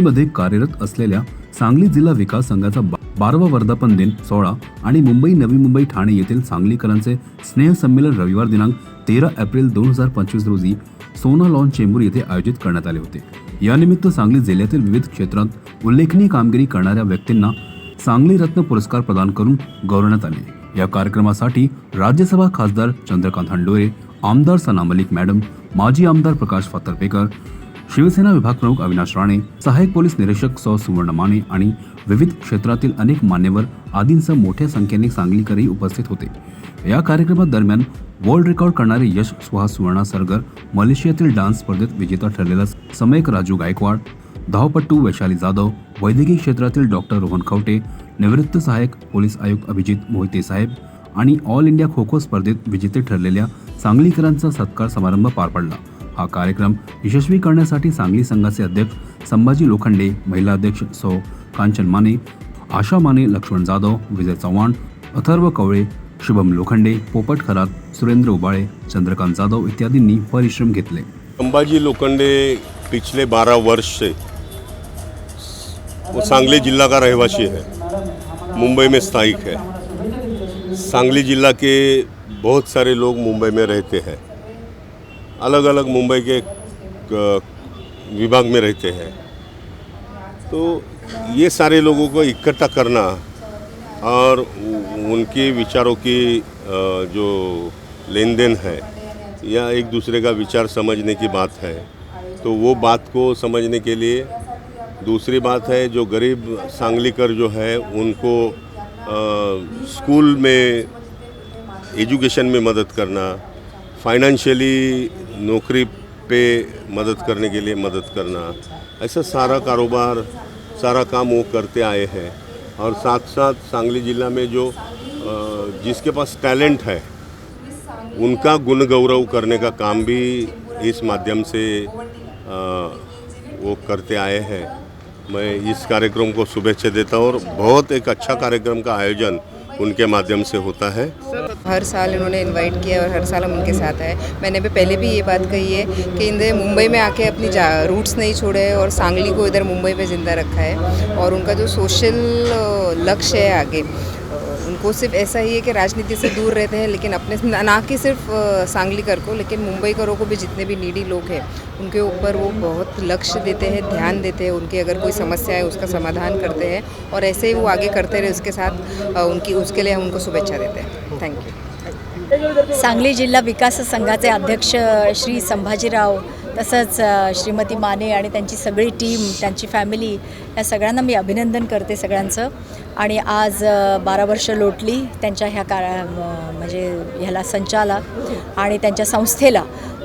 आगामीमध्ये कार्यरत असलेल्या सांगली जिल्हा विकास संघाचा बा- बारावा वर्धापन दिन सोहळा आणि मुंबई नवी मुंबई ठाणे येथील सांगलीकरांचे स्नेहसंमेलन रविवार दिनांक तेरा एप्रिल दोन हजार पंचवीस रोजी सोना लॉन चेंबूर येथे आयोजित करण्यात आले होते. यानिमित्त सांगली जिल्ह्यातील विविध क्षेत्रात उल्लेखनीय कामगिरी करणाऱ्या व्यक्तींना सांगली रत्न पुरस्कार प्रदान करून गौरवण्यात आले. या कार्यक्रमासाठी राज्यसभा खासदार चंद्रकांत हंडोरे आमदार सना मलिक मॅडम माजी आमदार प्रकाश फातर्पेकर शिवसेना विभाग प्रमुख अविनाश राणे सहाय्यक पोलीस निरीक्षक सौ. सुवर्ण माने आणि विविध क्षेत्रातील अनेक मान्यवर आदींसह मोठ्या संख्येने सांगलीकरही उपस्थित होते. या कार्यक्रमात दरम्यान वर्ल्ड रेकॉर्ड करणारे यश सुहास सुवर्णा सरगर मलेशियातील डान्स स्पर्धेत विजेता ठरलेला समयक राजू गायकवाड धावपट्टू वैशाली जाधव वैद्यकीय क्षेत्रातील डॉक्टर रोहन खवटे निवृत्त सहाय्यक पोलीस आयुक्त अभिजित मोहिते साहेब आणि ऑल इंडिया खो खो स्पर्धेत विजेते ठरलेल्या सांगलीकरांचा सत्कार समारंभ पार पडला. हा कार्यक्रम यशस्वी करण्यासाठी सांगली संघाचे अध्यक्ष संभाजी लोखंडे महिला अध्यक्ष सौ कांचन माने आशा माने लक्ष्मण जाधव विजय चव्हाण अथर्व कवळे शुभम लोखंडे पोपट खरात सुरेंद्र उबाळे चंद्रकांत जाधव इत्यादींनी परिश्रम घेतले. संभाजी लोखंडे पिछले 12 वर्ष से वो सांगली जिला का रहवासी है। मुंबई में स्थायिक है। सांगली जिला के बहुत सारे लोग मुंबई में रहते हैं। अलग अलग मुंबई के विभाग में रहते हैं। तो ये सारे लोगों को इकट्ठा करना और उनके विचारों की जो लेन देन है या एक दूसरे का विचार समझने की बात है तो वो बात को समझने के लिए दूसरी बात है जो गरीब सांगलीकर जो है उनको अ, स्कूल में एजुकेशन में मदद करना फाइनेंशियली नौकरी पे मदद करने के लिए मदद करना, ऐसा सारा कारोबार, सारा काम वो करते आए हैं। और साथ साथ सांगली जिला में जो जिसके पास टैलेंट है, उनका गुण गौरव करने का काम भी इस माध्यम से वो करते आए हैं। मैं इस कार्यक्रम को शुभेच्छा देता हूँ और बहुत एक अच्छा कार्यक्रम का आयोजन उनके माध्यम से होता है। हर साल इन्होंने इनवाइट किया और हर साल हम उनके साथ आए। मैंने भी पहले भी ये बात कही है कि इन्हें मुंबई में आके अपनी रूट्स नहीं छोड़े और सांगली को इधर मुंबई में ज़िंदा रखा है और उनका जो सोशल लक्ष्य है आगे उनको सिर्फ़ ऐसा ही है कि राजनीति से दूर रहते हैं लेकिन अपने ना कि सिर्फ़ अ, सांगली कर को लेकिन मुंबई करों को भी जितने भी नीडी लोग हैं उनके ऊपर वो बहुत लक्ष्य देते हैं ध्यान देते हैं उनकी अगर कोई समस्या है उसका समाधान करते हैं और ऐसे ही वो आगे करते रहे उसके साथ उनकी उसके लिए हम उनको शुभेच्छा देते हैं। थैंक यू सांगली जिल्हा विकास संघाचे अध्यक्ष श्री संभाजीराव तसंच श्रीमती माने आणि त्यांची सगळी टीम त्यांची फॅमिली या सगळ्यांना मी अभिनंदन करते सगळ्यांचं. आणि आज बारा वर्ष लोटली त्यांच्या ह्या का म्हणजे ह्याला संचाला आणि त्यांच्या संस्थेला.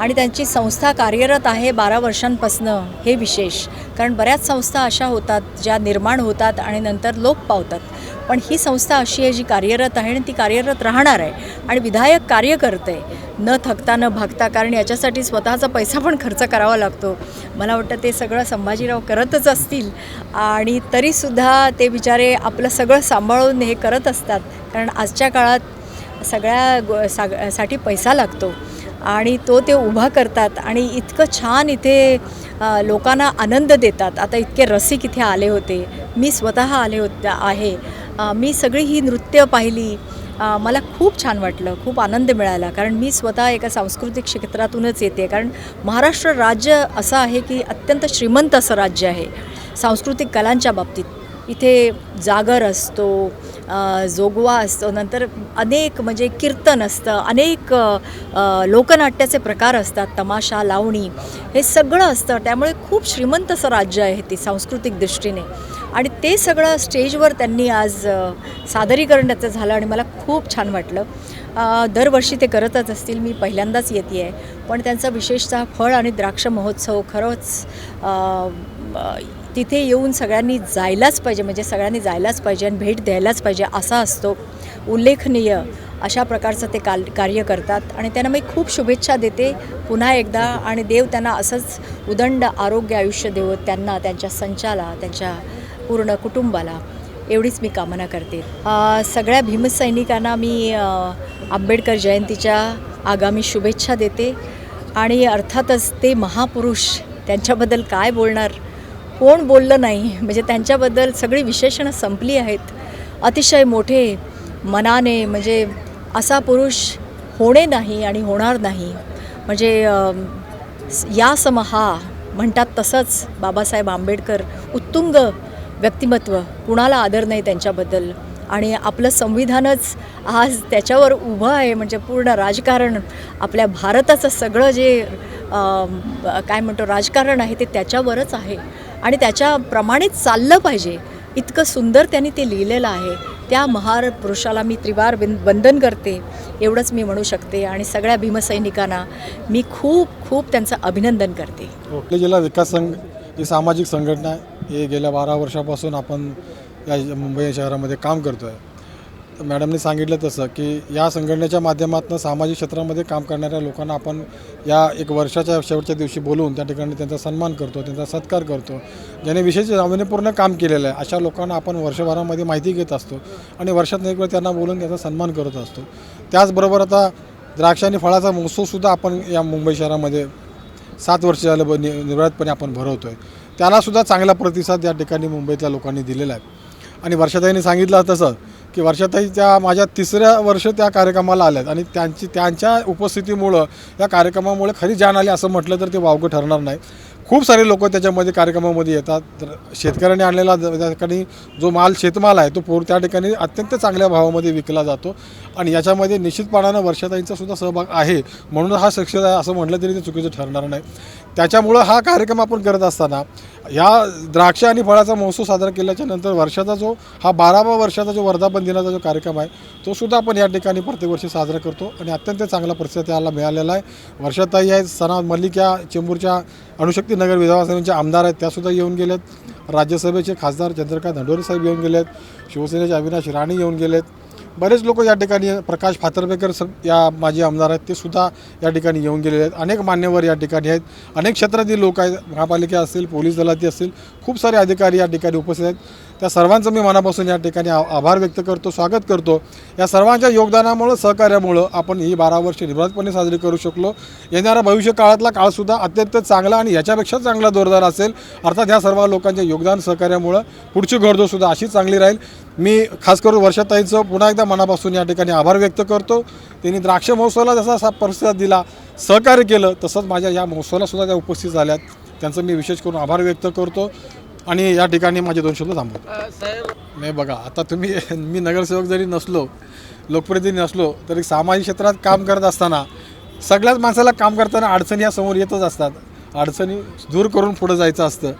आणि त्यांची संस्था कार्यरत आहे बारा वर्षांपासनं हे विशेष. कारण बऱ्याच संस्था अशा होतात ज्या निर्माण होतात आणि नंतर लोप पावतात. पण ही संस्था अशी आहे जी कार्यरत आहे आणि ती कार्यरत राहणार आहे. आणि विधायक कार्य करते न थकता न भागता कारण याच्यासाठी स्वतःचा पैसा पण खर्च करावा लागतो. मला वाटतं ते सगळं संभाजीराव करतच असतील. आणि तरीसुद्धा ते बिचारे आपलं सगळं सांभाळून हे करत असतात. कारण आजच्या काळात सगळ्या गो सागसाठी पैसा लागतो. आणि तो ते उभा करतात आणि इतकं छान इथे लोकांना आनंद देतात. आता इतके रसिक इथे आले होते. मी स्वतः आले होते आहे. मी सगळी ही नृत्य पाहिली. मला खूप छान वाटलं खूप आनंद मिळाला. कारण मी स्वतः एका सांस्कृतिक क्षेत्रातूनच येते. कारण महाराष्ट्र राज्य असं आहे की अत्यंत श्रीमंत असं राज्य आहे. सांस्कृतिक कलांच्या बाबतीत. इथे जागर असतो जोगवा असतो नंतर अनेक म्हणजे कीर्तन असतं अनेक लोकनाट्याचे प्रकार असतात तमाशा लावणी हे सगळं असतं. त्यामुळे खूप श्रीमंत असं राज्य आहे ते सांस्कृतिक दृष्टीने. आणि ते सगळं स्टेजवर त्यांनी आज सादरीकरण सादरीकरणाचं झालं आणि मला खूप छान वाटलं. दरवर्षी ते करतच असतील मी पहिल्यांदाच येते आहे पण त्यांचा विशेषतः फळ आणि द्राक्ष महोत्सव खरंच तिथे येऊन सगळ्यांनी जायलाच पाहिजे म्हणजे सगळ्यांनी जायलाच पाहिजे आणि भेट द्यायलाच पाहिजे असा असतो. उल्लेखनीय अशा प्रकारचं ते काल कार्य करतात. आणि त्यांना मी खूप शुभेच्छा देते. पुन्हा एकदा आणि देव त्यांना असंच उदंड आरोग्य आयुष्य देवत त्यांना त्यांच्या संचाला त्यांच्या पूर्ण कुटुंबाला. एवढीच मी कामना करते. सगळ्या भीमसैनिकांना मी आंबेडकर जयंतीच्या आगामी शुभेच्छा देते. आणि अर्थातच ते महापुरुष त्यांच्याबद्दल काय बोलणार कोण बोललं नाही म्हणजे त्यांच्याबद्दल सगळी विशेषणं संपली आहेत. अतिशय मोठे मनाने म्हणजे असा पुरुष होणे नाही आणि होणार नाही. म्हणजे या सम या समहा म्हणतात तसंच बाबासाहेब आंबेडकर उत्तुंग व्यक्तिमत्व कुणाला आदर नाही त्यांच्याबद्दल. आणि आपलं संविधानच आज त्याच्यावर उभं आहे म्हणजे पूर्ण राजकारण आपल्या भारताचं सगळं जे काय म्हणतो राजकारण आहे ते त्याच्यावरच आहे. आणि त्याच्याप्रमाणेच चाललं पाहिजे. इतकं सुंदर त्यांनी ते लिहिलेलं आहे. त्या महार पुरुषाला मी त्रिवार विन वंदन करते एवढंच मी म्हणू शकते. आणि सगळ्या भीमसैनिकांना मी खूप खूप त्यांचं अभिनंदन करते. जिल्हा विकास संघ ही सामाजिक संघटना आहे. हे गेल्या बारा वर्षापासून आपण या मुंबई शहरामध्ये काम करतो आहे तर मॅडमनी सांगितलं तसं की या संघटनेच्या माध्यमातून सामाजिक क्षेत्रामध्ये काम करणाऱ्या लोकांना आपण या एक वर्षाच्या शेवटच्या दिवशी बोलून त्या ठिकाणी त्यांचा सन्मान करतो त्यांचा सत्कार करतो ज्याने विशेष नाविन्यपूर्ण काम केलेलं आहे. अशा लोकांना आपण वर्षभरामध्ये माहिती घेत असतो आणि वर्षात एक वेळ त्यांना बोलून त्यांचा सन्मान करत असतो. त्याचबरोबर आता द्राक्ष आणि फळाचा महोत्सवसुद्धा आपण या मुंबई शहरामध्ये सात वर्ष झालं ब नि निर्वाळपणे आपण भरवतो आहे त्यालासुद्धा चांगला प्रतिसाद या ठिकाणी मुंबईतल्या लोकांनी दिलेला आहे. आणि वर्षाताईने सांगितलं तसं की वर्षाताई त्या माझ्या तिसऱ्या वर्ष त्या कार्यक्रमाला आल्यात आणि त्यांची त्यांच्या उपस्थितीमुळं या कार्यक्रमामुळे खरी जाण आली असं म्हटलं तर ते वावगं ठरणार नाही. खूप सारे लोक त्याच्यामध्ये कार्यक्रमामध्ये येतात. तर शेतकऱ्यांनी आणलेला ज- त्या ठिकाणी जो माल शेतमाल आहे तो पूर त्या ठिकाणी अत्यंत चांगल्या भावामध्ये विकला जातो. आणि याच्यामध्ये निश्चितपणानं वर्षाताईंचा सुद्धा सहभाग आहे. म्हणून हा सक्सेस आहे असं म्हटलं तरी ते चुकीचं ठरणार नाही. त्याच्यामुळं हा कार्यक्रम आपण करत असताना ह्या द्राक्ष आणि फळाचा महोत्सव साजरा केल्याच्यानंतर वर्षाचा जो हा बारावा वर्षाचा जो वर्धापन दिनाचा जो कार्यक्रम आहे तो सुद्धा आपण या ठिकाणी प्रत्येक वर्षी साजरा करतो. आणि अत्यंत चांगला प्रतिसाद याला मिळालेला आहे. वर्षाताई आहे सना मल्लिक या चेंबूरच्या अणुशक्ती नगर विधानसभेचे आमदार आहेत त्यासुद्धा येऊन गेलेत. राज्यसभेचे खासदार चंद्रकांत धंडोरे साहेब येऊन गेलेत. शिवसेनेचे अविनाश राणे येऊन गेलेत. बरेच लोक या ठिकाणी प्रकाश फातर्पेकर स या माजी आमदार आहेत ते सुद्धा या ठिकाणी येऊन गेलेले आहेत. अनेक मान्यवर या ठिकाणी आहेत. अनेक क्षेत्रातील लोक आहेत. महापालिका असतील पोलीस दलातील असतील खूप सारे अधिकारी या ठिकाणी उपस्थित आहेत. त्या सर्वांचं मी मनापासून या ठिकाणी आभार व्यक्त करतो स्वागत करतो. या सर्वांच्या योगदानामुळं सहकार्यामुळं आपण ही बारा वर्ष निभृतपणे साजरी करू शकलो. येणारा भविष्य काळातला काळसुद्धा अत्यंत चांगला आणि याच्यापेक्षा चांगला जोरदार असेल. अर्थात ह्या सर्व लोकांच्या योगदान सहकार्यामुळं पुढची घरदोसुद्धा अशीच चांगली राहील. मी खास करून वर्षाताईंचं पुन्हा एकदा मनापासून या ठिकाणी आभार व्यक्त करतो. त्यांनी द्राक्ष महोत्सवाला जसा असा प्रतिसाद दिला सहकार्य केलं तसंच माझ्या या महोत्सवाला सुद्धा त्या उपस्थित झाल्यात. त्यांचं मी विशेष करून आभार व्यक्त करतो. आणि या ठिकाणी माझे दोन शब्द थांबवतो. नाही बघा आता तुम्ही मी नगरसेवक जरी नसलो लोकप्रतिनिधी नसलो तरी सामाजिक क्षेत्रात काम करत असताना सगळ्याच माणसाला काम करताना अडचणी या समोर येतच असतात. अडचणी दूर करून पुढं जायचं असतं.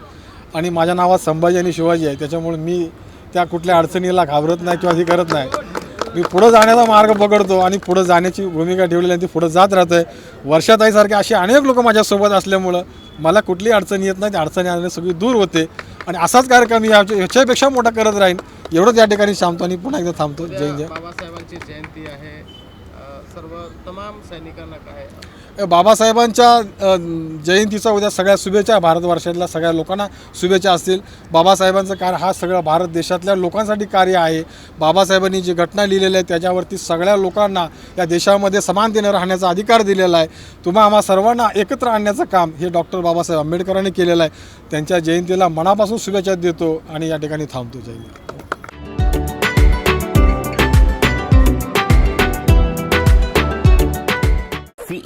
आणि माझ्या नावात संभाजी आणि शिवाजी आहे त्याच्यामुळे मी त्या कुठल्या अडचणीला घाबरत नाही किंवा हे करत नाही. मी पुढं जाण्याचा मार्ग पकडतो आणि पुढं जाण्याची भूमिका ठेवलेली आहे ती पुढं जात राहतं आहे वर्षाताईसारखे असे अनेक लोक माझ्यासोबत असल्यामुळं मला कुठली अडचण येत नाही त्या अडचणी आणणे सगळी दूर होते. आणि असाच कार्यक्रम मी याच्या- याच्यापेक्षा मोठा करत राहीन. एवढंच या ठिकाणी थांबतो आणि पुन्हा एकदा थांबतो. जय जय बाबासाहेबांची जयंती आहे. सर्व तमाम सैनिकांना काय? बाबासाहेबांच्या जयंतीचा उद्या सगळ्या शुभेच्छा भारतवर्षातल्या सगळ्या लोकांना. शुभेच्छा असतील. बाबासाहेबांचं कार्य हा सगळा भारत देशातल्या लोकांसाठी कार्य आहे. बाबासाहेबांनी जी घटना लिहिलेली आहे त्याच्यावरती सगळ्या लोकांना या देशामध्ये समानतेने राहण्याचा अधिकार दिलेला आहे. तुम्हा आम्हा सर्वांना एकत्र आणण्याचं काम हे डॉक्टर बाबासाहेब आंबेडकरांनी केलेलं आहे. त्यांच्या जयंतीला मनापासून शुभेच्छा देतो आणि या ठिकाणी थांबतो. जयंती